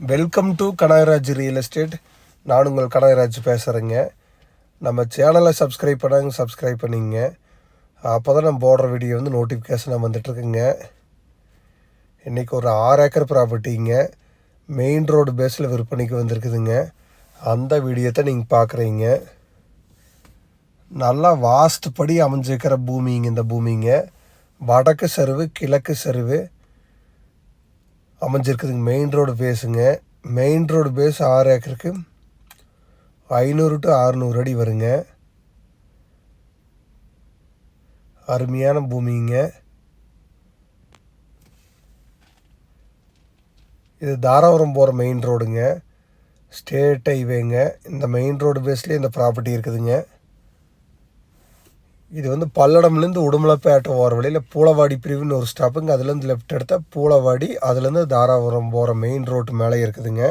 Welcome to Kanagaraj real estate நான் உங்கள் கனகராஜ் பேசுகிறேங்க நம்ம சேனலை சப்ஸ்கிரைப் பண்ணாங்க சப்ஸ்கிரைப் பண்ணிங்க. அப்போ தான் நம்ம போடுற வீடியோ வந்து நோட்டிஃபிகேஷனாக வந்துட்டுருக்குங்க. இன்றைக்கி ஒரு ஆறு ஏக்கர் ப்ராப்பர்ட்டிங்க மெயின் ரோடு பேஸில் விற்பனைக்கு வந்திருக்குதுங்க. அந்த வீடியோத்தை நீங்கள் பார்க்குறீங்க நல்லா வாஸ்து படி அமைஞ்சிருக்கிற பூமிங்க இந்த பூமிங்க. வடக்கு சருவு கிழக்கு சருவு அமைஞ்சிருக்குதுங்க. மெயின் ரோடு பேஸுங்க மெயின் ரோடு பேஸ் ஆறு ஏக்கருக்கு ஐநூறு டு அறுநூறு அடி வருங்க. அருமையான பூமிங்க. இது தாராபுரம் போகிற மெயின் ரோடுங்க ஸ்டேட் ஹைவேங்க இந்த மெயின் ரோடு பேஸ்லேயே இந்த ப்ராப்பர்ட்டி இருக்குதுங்க. இது வந்து பல்லடம்லேருந்து உடுமலைப்பேட்டை போகிற வழியில் பூளவாடி பிரிவுன்னு ஒரு ஸ்டாப்புங்க. அதுலேருந்து லெஃப்ட் எடுத்தால் பூளவாடி அதுலேருந்து தாராபுரம் போகிற மெயின் ரோட்டு மேலே இருக்குதுங்க.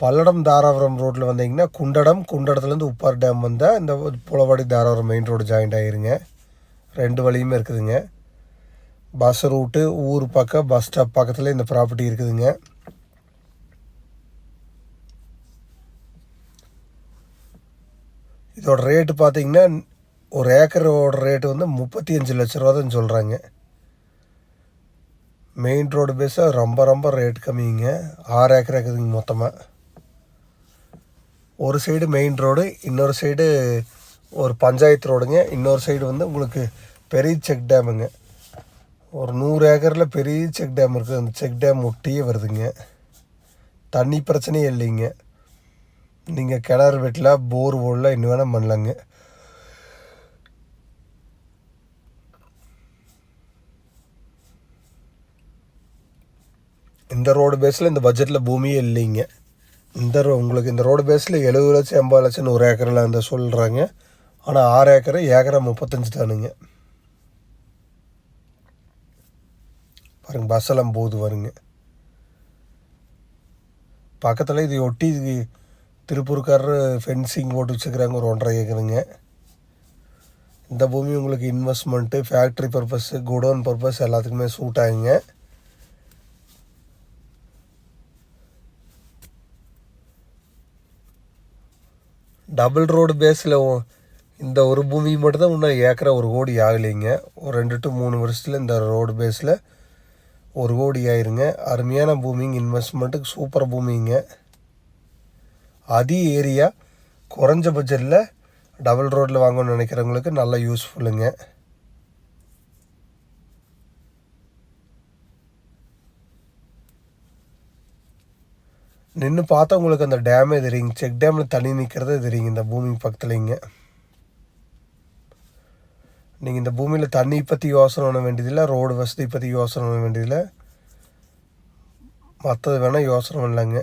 பல்லடம் தாராபுரம் ரோட்டில் வந்தீங்கன்னா குண்டடம் குண்டடத்துலேருந்து உப்பார் டேம் வந்தால் இந்த Poolavadi Dharapuram main road joint ஆகிருங்க ரெண்டு வழியுமே இருக்குதுங்க. பஸ் ரூட்டு ஊர் பக்கம் பஸ் ஸ்டாப் பக்கத்தில் இந்த ப்ராப்பர்ட்டி இருக்குதுங்க. இதோட ரேட்டு பார்த்தீங்கன்னா ஒரு ஏக்கரோட ரேட்டு வந்து முப்பத்தி அஞ்சு லட்ச ரூபா தான் சொல்கிறாங்க மெயின் ரோடு பேஸாக ரொம்ப ரொம்ப ரேட் கம்மிங்க. ஆறு ஏக்கர் இருக்குதுங்க மொத்தமாக ஒரு சைடு மெயின் ரோடு இன்னொரு சைடு ஒரு பஞ்சாயத்து ரோடுங்க இன்னொரு சைடு வந்து உங்களுக்கு பெரிய செக் டேமுங்க ஒரு நூறு ஏக்கரில் பெரிய செக் டேம் இருக்குது. அந்த செக் டேம் ஒட்டியே வருதுங்க. தண்ணி பிரச்சனையே இல்லைங்க. நீங்கள் கிணறு வெட்டலாம் போர் ஓடலாம் இன்னும் வேணால் பண்ணலாங்க. இந்த ரோடு பேஸில் இந்த பட்ஜெட்டில் பூமியே இல்லைங்க. இந்த ரோ உங்களுக்கு இந்த ரோடு பேஸில் எழுபது லட்சம் எண்பது லட்சம் ஒரு ஏக்கரில் அந்த சொல்கிறாங்க ஆனால் ஆறு ஏக்கரை ஏக்கரை முப்பத்தஞ்சு தானுங்க. பாருங்க பஸ் எல்லாம் போகுது வருங்க பக்கத்தில் இதை ஒட்டி இது திருப்பூர்காரர் ஃபென்சிங் போட்டு வச்சுக்கிறாங்க ஒரு ஒன்றரை ஏக்கருங்க. இந்த பூமி உங்களுக்கு investment factory purpose godown purpose எல்லாத்துக்குமே சூட் ஆகுங்க. டபுள் ரோடு பேஸில் இந்த ஒரு பூமி மட்டும்தான் இன்னும் ஏக்கரா ஒரு கோடி ஆகலைங்க. ஒரு ரெண்டு டு மூணு வருஷத்தில் இந்த ரோடு பேஸில் ஒரு கோடி ஆயிருங்க. அருமையான பூமிங்க இன்வெஸ்ட்மெண்ட்டுக்கு சூப்பர் பூமிங்க. அதிக ஏரியா குறைஞ்ச பட்ஜெட்டில் டபுள் ரோட்டில் வாங்கணும்னு நினைக்கிறவங்களுக்கு நல்ல யூஸ்ஃபுல்லுங்க நின்று பார்த்தா உங்களுக்கு அந்த டேமே தெரியுங்க செக் டேமில் தண்ணி நிற்கிறதே தெரியுங்க இந்த பூமி பக்கத்துலேங்க நீங்கள் இந்த பூமியில் தண்ணி பற்றி யோசனை பண்ண வேண்டியதில்லை. ரோடு வசதி பற்றி யோசனை பண்ண வேண்டியதில்லை. மற்றது வேணால் யோசனை பண்ணலாங்க.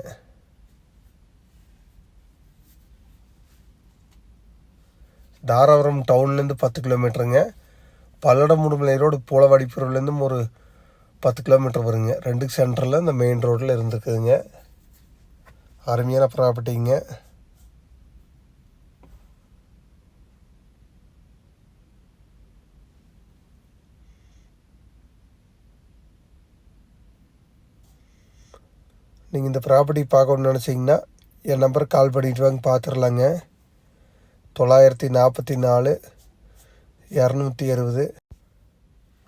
தாராபுரம் டவுன்லேருந்து பத்து கிலோமீட்டருங்க பல்லடம் முடுமலை ரோடு பூலவாடிப்புறம்லேருந்தும் ஒரு பத்து கிலோமீட்டர் வருங்க. ரெண்டுக்கு சென்டரில் இந்த மெயின் ரோட்டில் இருந்துருக்குதுங்க. அருமையான ப்ராப்பர்ட்டிங்க நீங்கள் இந்த ப்ராப்பர்ட்டி பார்க்கணுன்னு நினச்சிங்கன்னா என் நம்பருக்கு கால் பண்ணிட்டு வாங்க பார்த்துடலாங்க தொள்ளாயிரத்தி நாற்பத்தி நாலு இரநூத்தி அறுபது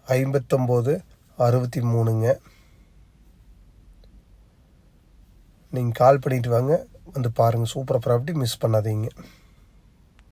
ஐம்பத்தொம்போது அறுபத்தி மூணுங்க. நீங்கள் கால் பண்ணிவிட்டு வாங்க. வந்து பாருங்கள் சூப்பர் ப்ராப்பர்ட்டி மிஸ் பண்ணாதீங்க.